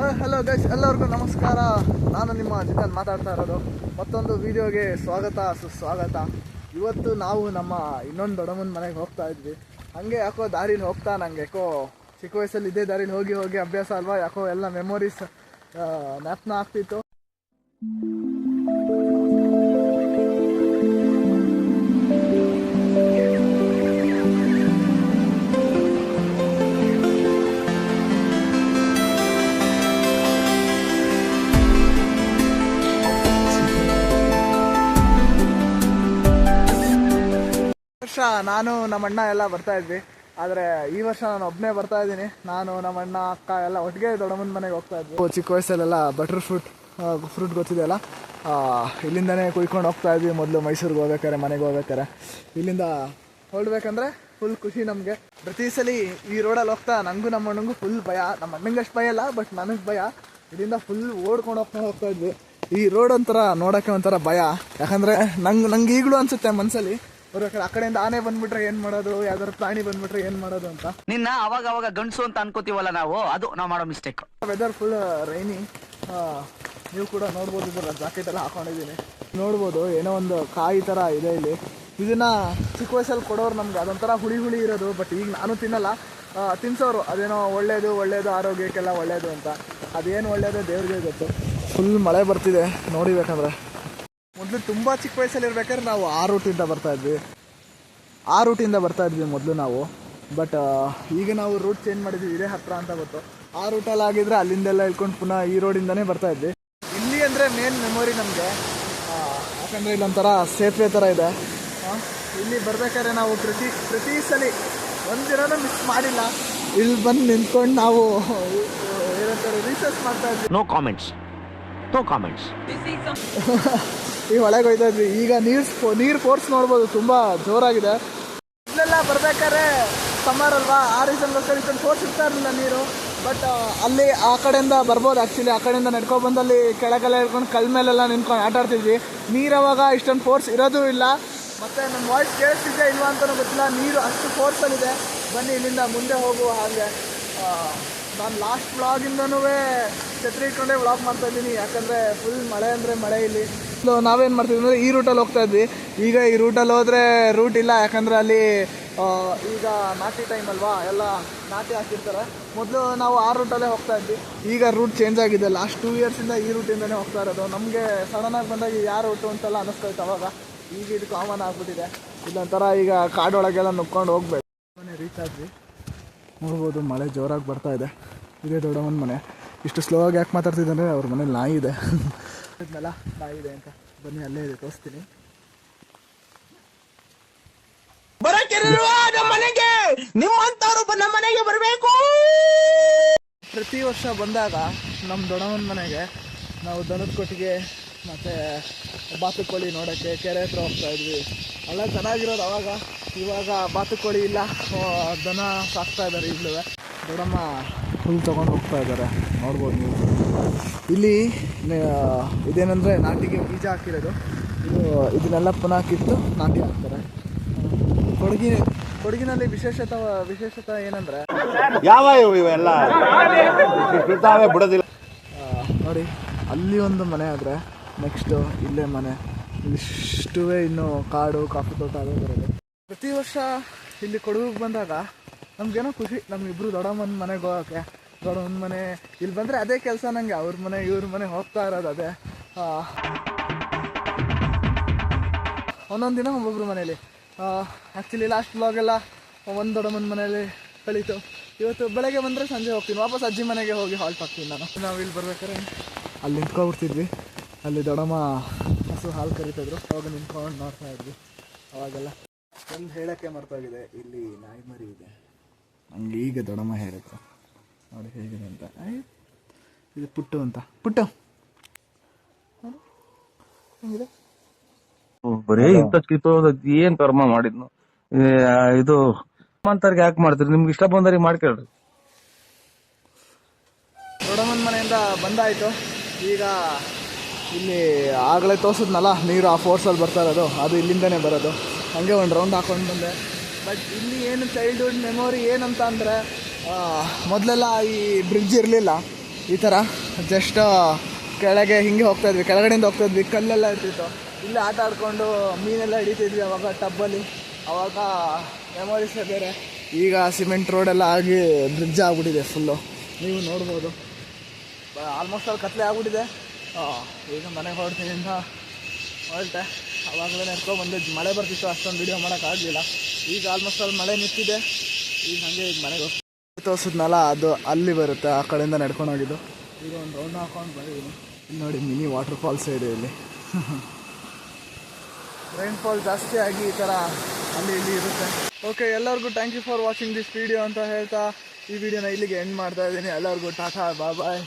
Hello guys ಎಲ್ಲರಿಗೂ ನಮಸ್ಕಾರ. ನಾನು ನಿಮ್ಮ ಜಿತನ್ ಮಾತಾಡ್ತಾ ಇರೋದು. ಮತ್ತೊಂದು ವಿಡಿಯೋಗೆ ಸ್ವಾಗತ, ಸುಸ್ವಾಗತ. ಇವತ್ತು ನಾವು ನಮ್ಮ ಇನ್ನೊಂದು ದೊಡ್ಡಮ್ಮನ ಮನೆಗೆ ಹೋಗ್ತಾ ಇದ್ವಿ. ಹಾಗೆ ಯಾಕೋ ದಾರಿಲಿ ಹೋಗ್ತಾ ನಂಗೆ, ಯಾಕೋ ಚಿಕ್ಕ ವಯಸ್ಸಲ್ಲಿ ಇದೇ ದಾರಿಲಿ ಹೋಗಿ ಹೋಗಿ ಅಭ್ಯಾಸ ಅಲ್ವಾ, ಯಾಕೋ ಎಲ್ಲ ಮೆಮೊರೀಸ್ ಜ್ಞಾಪನ ಆಗ್ತಿತ್ತು. ನಾನು ನಮ್ಮ ಅಣ್ಣ ಎಲ್ಲ ಬರ್ತಾ ಇದ್ವಿ. ಆದರೆ ಈ ವರ್ಷ ನಾನು ಒಬ್ಬನೇ ಬರ್ತಾ ಇದ್ದೀನಿ. ನಾನು ನಮ್ಮ ಅಣ್ಣ ಅಕ್ಕ ಎಲ್ಲ ಒಟ್ಟಿಗೆ ದೊಡ್ಡಮ್ಮನ ಮನೆಗೆ ಹೋಗ್ತಾ ಇದ್ವಿ. ಚಿಕ್ಕ ವಯಸ್ಸಲ್ಲೆಲ್ಲ ಬಟರ್ ಫ್ರೂಟ್ ಫ್ರೂಟ್ ಗೊತ್ತಿದೆಯಲ್ಲ? ಇಲ್ಲಿಂದನೇ ಕುಯ್ಕೊಂಡು ಹೋಗ್ತಾ ಇದ್ವಿ. ಮೊದಲು ಮೈಸೂರಿಗೆ ಹೋಗ್ಬೇಕಾರೆ ಮನೆಗೆ ಹೋಗ್ಬೇಕಾರೆ ಇಲ್ಲಿಂದ ಹೊರಡ್ಬೇಕಂದ್ರೆ ಫುಲ್ ಖುಷಿ ನಮಗೆ. ಪ್ರತಿ ಸಲ ಈ ರೋಡಲ್ಲಿ ಹೋಗ್ತಾ ನನಗೂ ನಮ್ಮ ಅಣ್ಣಂಗೂ ಫುಲ್ ಭಯ. ನಮ್ಮ ಅಣ್ಣಂಗೆ ಅಷ್ಟು ಭಯ ಅಲ್ಲ ಬಟ್ ನನಗೆ ಭಯ. ಇಲ್ಲಿಂದ ಫುಲ್ ಓಡ್ಕೊಂಡು ಹೋಗ್ತಾ ಹೋಗ್ತಾ ಇದ್ವಿ. ಈ ರೋಡ್ ಒಂಥರ ನೋಡೋಕ್ಕೆ ಒಂಥರ ಭಯ. ಯಾಕಂದರೆ ನಂಗೆ ನಂಗೆ ಈಗಲೂ ಅನಿಸುತ್ತೆ ಮನಸ್ಸಲ್ಲಿ ಬರ್ಬೇಕಾದ್ರೆ ಆ ಕಡೆಯಿಂದ ಆನೆ ಬಂದ್ಬಿಟ್ರೆ ಏನು ಮಾಡೋದು? ಯಾವ್ದಾದ್ರು ಪ್ರಾಣಿ ಬಂದ್ಬಿಟ್ರೆ ಏನು ಮಾಡೋದು ಅಂತ? ನಿನ್ನ ಅವಾಗ ಅವಾಗ ಗಂಡಸು ಅಂತ ಅನ್ಕೋತೀವಲ್ಲ ನಾವು? ಅದು ನಾವು ಮಾಡೋ ಮಿಸ್ಟೇಕ್ ವೆದರ್ ಫುಲ್ ರೈನಿ ನೀವು ಕೂಡ ನೋಡ್ಬೋದು ಇದರ ಜಾಕೆಟ್ ಎಲ್ಲ ಹಾಕೊಂಡಿದ್ದೀನಿ. ನೋಡ್ಬೋದು ಏನೋ ಒಂದು ಕಾಯಿ ಥರ ಇದೆ ಇಲ್ಲಿ. ಇದನ್ನ ಚಿಕ್ಕ ವಯಸ್ಸಲ್ಲಿ ಕೊಡೋರು ನಮ್ಗೆ ಅದೊಂಥರ ಹುಳಿ ಹುಳಿ ಇರೋದು ಬಟ್ ಈಗ ನಾನು ತಿನ್ನಲ್ಲ. ತಿನ್ಸೋರು. ಅದೇನೋ ಒಳ್ಳೇದು ಒಳ್ಳೇದು ಆರೋಗ್ಯಕ್ಕೆಲ್ಲ ಒಳ್ಳೇದು ಅಂತ. ಅದೇನು ಒಳ್ಳೇದು ದೇವ್ರಿಗೆ ಗೊತ್ತು. ಫುಲ್ ಮಳೆ ಬರ್ತಿದೆ ನೋಡಿಬೇಕಂದ್ರೆ ಮೊದಲು ತುಂಬ ಚಿಕ್ಕ ವಯಸ್ಸಲ್ಲಿ ಇರ್ಬೇಕಾದ್ರೆ ನಾವು ಆ ರೂಟಿಂದ ಬರ್ತಾ ಇದ್ವಿ. ಆ ರೂಟಿಂದ ಬರ್ತಾ ಇದ್ವಿ ಮೊದಲು ನಾವು. ಬಟ್ ಈಗ ನಾವು ರೂಟ್ ಚೇಂಜ್ ಮಾಡಿದ್ವಿ, ಇದೇ ಹತ್ರ ಅಂತ ಗೊತ್ತು. ಆ ರೂಟಲ್ಲಿ ಆಗಿದ್ರೆ ಅಲ್ಲಿಂದೆಲ್ಲ ಇಳ್ಕೊಂಡು ಪುನಃ ಈ ರೋಡಿಂದನೇ ಬರ್ತಾ ಇದ್ವಿ. ಇಲ್ಲಿ ಅಂದರೆ ಮೇನ್ ಮೆಮೊರಿ ನಮಗೆ ಯಾಕಂದರೆ ಇಲ್ಲೊಂಥರ ಸೇತುವೆ ಥರ ಇದೆ. ಇಲ್ಲಿ ಬರ್ಬೇಕಾದ್ರೆ ನಾವು ಪ್ರತಿ ಪ್ರತಿ ಸಲ ಒಂದಿನ ಮಿಸ್ ಮಾಡಿಲ್ಲ. ಇಲ್ಲಿ ಬಂದು ನಿಂತ್ಕೊಂಡು ನಾವು ಏನಂತಾರೆ ರಿಸರ್ಚ್ ಮಾಡ್ತಾ ಇದ್ವಿ. ನೋ ಕಾಮೆಂಟ್ಸ್ ನೋ ಕಾಮೆಂಟ್ಸ್ ಈ ಒಳಗೆ ಹೋಯ್ತಾ ಇದ್ವಿ. ಈಗ ನೀರು ನೀರು ಫೋರ್ಸ್ ನೋಡ್ಬೋದು. ತುಂಬ ಜೋರಾಗಿದೆ. ಇಲ್ಲೆಲ್ಲ ಬರ್ಬೇಕಾದ್ರೆ ಸಮ್ಮರ್ ಅಲ್ವಾ? ಆ ರೀಸನ್ಗೋಸ್ಕರ ಇಷ್ಟೊಂದು ಫೋರ್ಸ್ ಇರ್ತಾ ಇರಲಿಲ್ಲ ನೀರು. ಬಟ್ ಅಲ್ಲಿ ಆ ಕಡೆಯಿಂದ ಬರ್ಬೋದು ಆ್ಯಕ್ಚುಲಿ ಆ ಕಡೆಯಿಂದ ನಡ್ಕೊಂಡು ಬಂದಲ್ಲಿ ಕೆಳಗೆಲ್ಲ ಹಿಡ್ಕೊಂಡು ಕಲ್ ಮೇಲೆಲ್ಲ ನಿಂತ್ಕೊಂಡು ಆಟ ಆಡ್ತಿದ್ವಿ. ನೀರು ಅವಾಗ ಇಷ್ಟೊಂದು ಫೋರ್ಸ್ ಇರೋದು ಇಲ್ಲ. ಮತ್ತು ನಮ್ಮ ವಾಯ್ಸ್ ಕೇಳಿಸ್ತಿದ್ದೆ ಇಲ್ವಾ ಅಂತಲೂ ಗೊತ್ತಿಲ್ಲ. ನೀರು ಅಷ್ಟು ಫೋರ್ಸಲ್ಲಿದೆ ಬನ್ನಿ ಇಲ್ಲಿಂದ ಮುಂದೆ ಹೋಗುವ ಹಾಗೆ. ನಾನು ಲಾಸ್ಟ್ ವ್ಲಾಗಿಂದನೂ ಛತ್ರಿ ಇಟ್ಕೊಂಡೆ ವ್ಲಾಗ್ ಮಾಡ್ತಾ ಇದ್ದೀನಿ. ಯಾಕಂದರೆ ಫುಲ್ ಮಳೆ ಅಂದರೆ ಮಳೆ ಇಲ್ಲಿ. ಸೊ ನಾವೇನು ಮಾಡ್ತಿದ್ವಿ ಅಂದರೆ ಈ ರೂಟಲ್ಲಿ ಹೋಗ್ತಾ ಇದ್ವಿ. ಈಗ ಈ ರೂಟಲ್ಲಿ ಹೋದರೆ ರೂಟ್ ಇಲ್ಲ. ಯಾಕಂದರೆ ಅಲ್ಲಿ ಈಗ ನಾಟಿ ಟೈಮ್ ಅಲ್ವಾ? ಎಲ್ಲ ನಾಟಿ ಹಾಕಿರ್ತಾರೆ. ಮೊದಲು ನಾವು ಆ ರೂಟಲ್ಲೇ ಹೋಗ್ತಾ ಇದ್ವಿ. ಈಗ ರೂಟ್ ಚೇಂಜ್ ಆಗಿದೆ. ಲಾಸ್ಟ್ ಟೂ ಇಯರ್ಸಿಂದ ಈ ರೂಟಿಂದನೇ ಹೋಗ್ತಾ ಇರೋದು. ನಮಗೆ ಸಡನ್ನಾಗಿ ಬಂದಾಗ ಯಾರು ರೂಟು ಅಂತೆಲ್ಲ ಅನ್ನಿಸ್ತಾ ಅವಾಗ ಈಗ ಇದು ಕಾಮನ್ ಆಗಿಬಿಟ್ಟಿದೆ. ಇಲ್ಲೊಂಥರ ಈಗ ಕಾಡೊಳಗೆಲ್ಲ ನುಕ್ಕೊಂಡು ಹೋಗ್ಬೇಕು. ಮನೆ ರೀಚ್ ಆದ್ವಿ ನೋಡ್ಬೋದು ಮಳೆ ಜೋರಾಗಿ ಬರ್ತಾ ಇದೆ. ಇದೇ ದೊಡ್ಡವನ ಮನೆ. ಇಷ್ಟು ಸ್ಲೋ ಆಗಿ ಯಾಕೆ ಮಾತಾಡ್ತಿದ್ದಾರೆ? ಅವ್ರ ಮನೆ ನಾಯಿ ಇದೆ. ಇದನ್ನೆಲ್ಲ ನಾಯಿ ಇದೆ ಅಂತ. ಬನ್ನಿ ಅಲ್ಲೇ ಇದೆ ತೋರಿಸ್ತೀನಿ. ಮನೆಗೆ ನಿಮ್ಮಂತವರು ನಮ್ಮ ಮನೆಗೆ ಬರಬೇಕು! ಪ್ರತಿ ವರ್ಷ ಬಂದಾಗ ನಮ್ಮ ದೊಡ್ಡವನ ಮನೆಗೆ ನಾವು ದನದ ಕೊಟ್ಟಿಗೆ ಮತ್ತು ಬಾತುಕೋಳಿ ನೋಡೋಕ್ಕೆ ಕೆರೆ ಹತ್ರ ಹೋಗ್ತಾ ಇದ್ವಿ. ಎಲ್ಲ ಚೆನ್ನಾಗಿರೋದು ಅವಾಗ. ಇವಾಗ ಬಾತುಕೋಳಿ ಇಲ್ಲ. ದನ ಸಾಕ್ತಾ ಇದ್ದಾರೆ ಈಗಲೂ. ದೊಡ್ಡಮ್ಮ ಹುಲ್ ತೊಗೊಂಡು ಹೋಗ್ತಾ ಇದ್ದಾರೆ ನೋಡ್ಬೋದು ನೀವು. ಇಲ್ಲಿ ಇದೇನಂದರೆ ನಾಟಿಗೆ ಬೀಜ ಹಾಕಿರೋದು. ಇದು ಇದನ್ನೆಲ್ಲ ಪುನಃ ಕಿತ್ತು ನಾಟಿ ಹಾಕ್ತಾರೆ. ಕೊಡಗಿ ಕೊಡಗಿನಲ್ಲಿ ವಿಶೇಷತ ವಿಶೇಷತೆ ಏನಂದರೆ ಯಾವ ಇವು ಇವೆಲ್ಲ? ಬಿಡೋದಿಲ್ಲ. ನೋಡಿ ಅಲ್ಲಿ ಒಂದು ಮನೆ ಆದರೆ ನೆಕ್ಸ್ಟು ಇಲ್ಲೇ ಮನೆ. ಇಷ್ಟುವೇ ಇನ್ನು ಕಾಡು, ಕಾಫಿ ತೋಟ ಅದೇ ಬರೋದು. ಪ್ರತಿ ವರ್ಷ ಇಲ್ಲಿ ಕೊಡಗಿಗೆ ಬಂದಾಗ ನಮಗೇನೋ ಖುಷಿ, ನಮ್ಮಿಬ್ರು ದೊಡ್ಡಮ್ಮನ ಮನೆಗೆ ಹೋಗೋಕ್ಕೆ, ದೊಡ್ಡಮ್ಮನ ಮನೆ ಇಲ್ಲಿ ಬಂದರೆ ಅದೇ ಕೆಲಸ ನನಗೆ ಅವ್ರ ಮನೆ, ಇವ್ರ ಮನೆ ಹೋಗ್ತಾ ಇರೋದು ಅದೇ. ಒಂದೊಂದು ದಿನ ಒಬ್ಬೊಬ್ರು ಮನೇಲಿ. ಆ್ಯಕ್ಚುಲಿ ಲಾಸ್ಟ್ ಬ್ಲಾಗೆಲ್ಲ ಒಂದು ದೊಡ್ಡಮ್ಮನ ಮನೇಲಿ ಕಳೀತು ಇವತ್ತು ಬೆಳಗ್ಗೆ ಬಂದರೆ ಸಂಜೆ ಹೋಗ್ತೀನಿ, ವಾಪಸ್ ಅಜ್ಜಿ ಮನೆಗೆ ಹೋಗಿ ಹಾಲ್ಟ್ ಹಾಕ್ತೀನಿ ನಾನು. ನಾವು ಇಲ್ಲಿ ಬರ್ಬೇಕಾದ್ರೆ ಅಲ್ಲಿ ನಿಂತ್ಕೊಬಿಡ್ತಿದ್ವಿ ಅಲ್ಲಿ ದೊಡ್ಡಮ್ಮ ಹಸು ಹಾಲು ಕರಿತಿದ್ರು. ಅವಾಗ ನಿಂತ್ಕೊಂಡು ನೋಡ್ತಾ ಇದ್ವಿ. ಅವಾಗೆಲ್ಲ ಒಂದು ಹೇಳೋಕ್ಕೆ ಮರ್ತೋಗಿದೆ. ಇಲ್ಲಿ ನಾಯಿ ಮರಿ ಇದೆ. ಹಂಗೆ ಈಗ ದೊಡ್ಡಮ್ಮ ಹೇಳುತ್ತೆ ನೋಡಿ ಹೇಗಿದೆ ಅಂತ. ಇದು ಪುಟ್ಟು ಅಂತ. ಪುಟ್ಟು. ಹೇಗಿದೆ? ಬರೀ ಇಂಥ ಸ್ಕಿಪ್ ಏನ್ ಕರ್ಮ ಮಾಡಿದ್ನು. ಇದು ಅಂತರ್ಗೆ ಯಾಕೆ ಮಾಡ್ತೀರಿ ನಿಮ್ಗೆ ಇಷ್ಟ ಬಂದವ್ರಿಗೆ ಮಾಡ್ಕೊಳ್ರಿ ದೊಡ್ಡಮ್ಮನ ಮನೆಯಿಂದ ಬಂದಾಯ್ತು. ಈಗ ಇಲ್ಲಿ ಆಗಲೇ ತೋರಿಸಿದ್ನಲ್ಲ, ನೀರು ಆ ಫೋರ್ಸಲ್ಲಿ ಬರ್ತಾ ಇರೋದು, ಅದು ಇಲ್ಲಿಂದನೇ ಬರೋದು. ಹಾಗೆ ಒಂದು ರೌಂಡ್ ಹಾಕೊಂಡು ಬಂದೆ. ಬಟ್ ಇಲ್ಲಿ ಏನು ಚೈಲ್ಡ್ಹುಡ್ ಮೆಮೊರಿ ಏನಂತ ಅಂದರೆ ಮೊದಲೆಲ್ಲ ಈ ಬ್ರಿಡ್ಜ್ ಇರಲಿಲ್ಲ. ಈ ಥರ ಜಸ್ಟ್ ಕೆಳಗೆ ಹಿಂಗೆ ಹೋಗ್ತಾ ಇದ್ವಿ, ಕೆಳಗಡೆಯಿಂದ ಹೋಗ್ತಾ ಇದ್ವಿ, ಕಲ್ಲೆಲ್ಲ ಇರ್ತಿತ್ತು. ಇಲ್ಲಿ ಆಟ ಆಡ್ಕೊಂಡು ಮೀನೆಲ್ಲ ಹಿಡಿತಿದ್ವಿ ಅವಾಗ ಟಬ್ಬಲ್ಲಿ. ಅವಾಗ ಮೆಮೊರೀಸೇ ಬೇರೆ. ಈಗ ಸಿಮೆಂಟ್ ರೋಡೆಲ್ಲ ಆಗಿ ಬ್ರಿಡ್ಜ್ ಆಗಿಬಿಟ್ಟಿದೆ ಫುಲ್ಲು ನೀವು ನೋಡ್ಬೋದು. ಆಲ್ಮೋಸ್ಟ್ ಅಲ್ಲಿ ಕತ್ಲೆ ಆಗ್ಬಿಟ್ಟಿದೆ. ಈಗ ಮನೆಗೆ ಹೊರಡ್ತೀನಿ ಅಂತ ಹೊರಟೆ. ಅವಾಗಲೇ ನೆಡ್ಕೊಂಡು ಬಂದೆ. ಮಳೆ ಬರ್ತಿತ್ತು, ಅಷ್ಟೊಂದು ವಿಡಿಯೋ ಮಾಡೋಕ್ಕಾಗಲಿಲ್ಲ ಈಗ ಆಲ್ಮೋಸ್ಟ್ ಅಲ್ಲಿ ಮಳೆ ನಿಂತಿದೆ. ಈಗ ಹಾಗೆ ಈಗ ಮನೆಗೆ ಹೋಗ್ತೀನಿ ತೋರಿಸಿದ್ನಲ್ಲ, ಅದು ಅಲ್ಲಿ ಬರುತ್ತೆ, ಆ ಕಡೆಯಿಂದ ನಡ್ಕೊಂಡು ಹೋಗಿದ್ದು. ಈಗ ಒಂದು ರೌಂಡ್ ಹಾಕೊಂಡು ಬಂದಿದ್ದೀನಿ. ಇಲ್ಲಿ ನೋಡಿ ಮಿನಿ ವಾಟರ್ ಫಾಲ್ಸ್ ಇದೆ ಇಲ್ಲಿ. ರೈನ್ಫಾಲ್ ಜಾಸ್ತಿ ಆಗಿ ಈ ಥರ ಅಲ್ಲಿ ಇಲ್ಲಿ ಇರುತ್ತೆ. ಓಕೆ ಎಲ್ಲರಿಗೂ thank you for watching this video ಅಂತ ಹೇಳ್ತಾ ಈ ವಿಡಿಯೋನ ಇಲ್ಲಿಗೆ ಎಂಡ್ ಮಾಡ್ತಾ ಇದ್ದೀನಿ. ಎಲ್ಲರಿಗೂ ಟಾಟಾ ಬಾಯ್